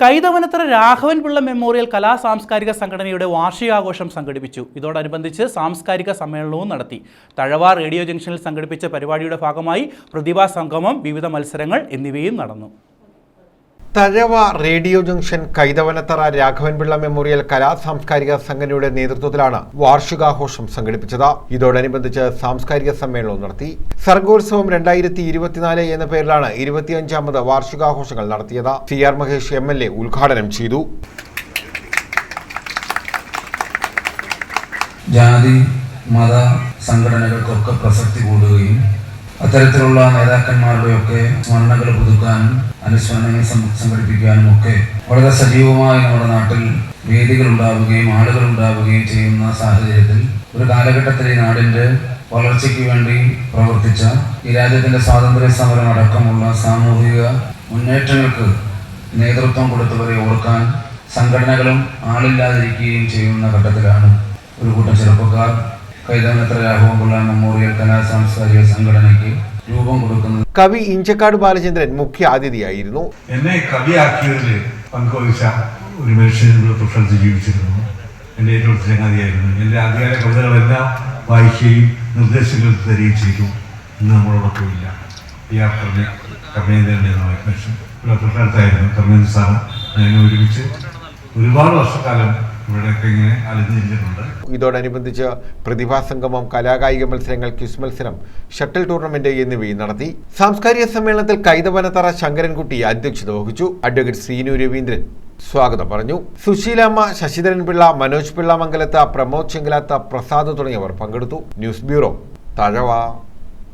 Kaithavanathara Raghavan Pillai memorial കലാ സാംസ്കാരിക സംഘടനയുടെ വാർഷികാഘോഷം സംഘടിപ്പിച്ചു. ഇതോടനുബന്ധിച്ച് സാംസ്കാരിക സമ്മേളനവും നടത്തി. തഴവാർ റേഡിയോ ജംഗ്ഷനിൽ സംഘടിപ്പിച്ച പരിപാടിയുടെ ഭാഗമായി പ്രതിഭാ സംഗമം വിവിധ മത്സരങ്ങൾ എന്നിവയും നടന്നു. Thazhava radio junction Kaithavanathara Raghavanpillai memorial കലാ സാംസ്കാരിക സംഘടനയുടെ നേതൃത്വത്തിലാണ് വാർഷികാഘോഷം സംഘടിപ്പിച്ചത്. ഇതോടനുബന്ധിച്ച് സാംസ്കാരിക സമ്മേളനവും നടത്തി. സർഗോത്സവം രണ്ടായിരത്തി ഇരുപത്തിനാല് എന്ന പേരിലാണ് ഇരുപത്തിയഞ്ചാമത് വാർഷികാഘോഷങ്ങൾ നടത്തിയത്. C R Mahesh M L A ഉദ്ഘാടനം ചെയ്തു. ജാതി മത സംഘടനകൾക്കൊക്കെ പ്രസക്തി കൂടുകയും അത്തരത്തിലുള്ള നേതാക്കന്മാരുടെയൊക്കെ സ്മരണകൾ പുതുക്കാനും അനുസ്മരണങ്ങൾ സംഘടിപ്പിക്കാനും ഒക്കെ വളരെ സജീവമായി നമ്മുടെ നാട്ടിൽ വേദികൾ ഉണ്ടാവുകയും ആളുകൾ ഉണ്ടാവുകയും ചെയ്യുന്ന സാഹചര്യത്തിൽ ഒരു കാലഘട്ടത്തിൽ ഈ നാടിന്റെ വളർച്ചയ്ക്ക് വേണ്ടി പ്രവർത്തിച്ച ഈ രാജ്യത്തിന്റെ സ്വാതന്ത്ര്യ സമരം അടക്കമുള്ള സാമൂഹിക മുന്നേറ്റങ്ങൾക്ക് നേതൃത്വം കൊടുത്തവരെ ഓർക്കാൻ സംഘടനകളും ആളില്ലാതിരിക്കുകയും ചെയ്യുന്ന ഘട്ടത്തിലാണ് ഒരു കൂട്ടം ചെറുപ്പക്കാർ കൈതവനത്ര രാഘവൻപിള്ള മെമ്മോറിയൽ കലാ സാംസ്കാരിക സംഘടനയ്ക്ക് രൂപം കൊടുക്കുന്നത് കവി ഇഞ്ചക്കാട് ബാലചന്ദ്രൻ മുഖ്യ അതിഥിയായിരുന്നു. എന്നെ കവിയാക്കിയതിൽ പങ്കുവഹിച്ച ഒരു മനുഷ്യൻ ജീവിച്ചിരുന്നു. എന്റെ ഏറ്റവും ചങ്ങാതിയായിരുന്നു എന്റെ ആദ്യകാല കവിതകളെല്ലാം വായിക്കുകയും നിർദ്ദേശങ്ങൾ തരികയും ചെയ്തു. ഇന്ന് നമ്മളോടൊപ്പം ഇല്ല. പി ആർ കർമ്മ കർമ്മേന്ദ്രൻ എന്ന മനുഷ്യൻ. കർമ്മേന്ദ്ര സാറ്. ഞാൻ ഒരുമിച്ച് ഒരുപാട് വർഷക്കാലം ഇതോടനുബന്ധിച്ച് പ്രതിഭാസംഗമം കലാകായിക മത്സരങ്ങൾ ക്വിസ് മത്സരം ഷട്ടിൽ ടൂർണമെന്റ് എന്നിവയും നടത്തി. സാംസ്കാരിക സമ്മേളനത്തിൽ കൈതവനത്തറ ശങ്കരൻകുട്ടി അധ്യക്ഷത വഹിച്ചു. അഡ്വക്കേറ്റ് ശ്രീനു രവീന്ദ്രൻ സ്വാഗതം പറഞ്ഞു. സുശീലാമ്മ ശശിധരൻ പിള്ള മനോജ് പിള്ള മംഗലത്ത പ്രമോദ് ചെങ്കലാത്ത പ്രസാദ് തുടങ്ങിയവർ പങ്കെടുത്തു. News bureau Thazhava.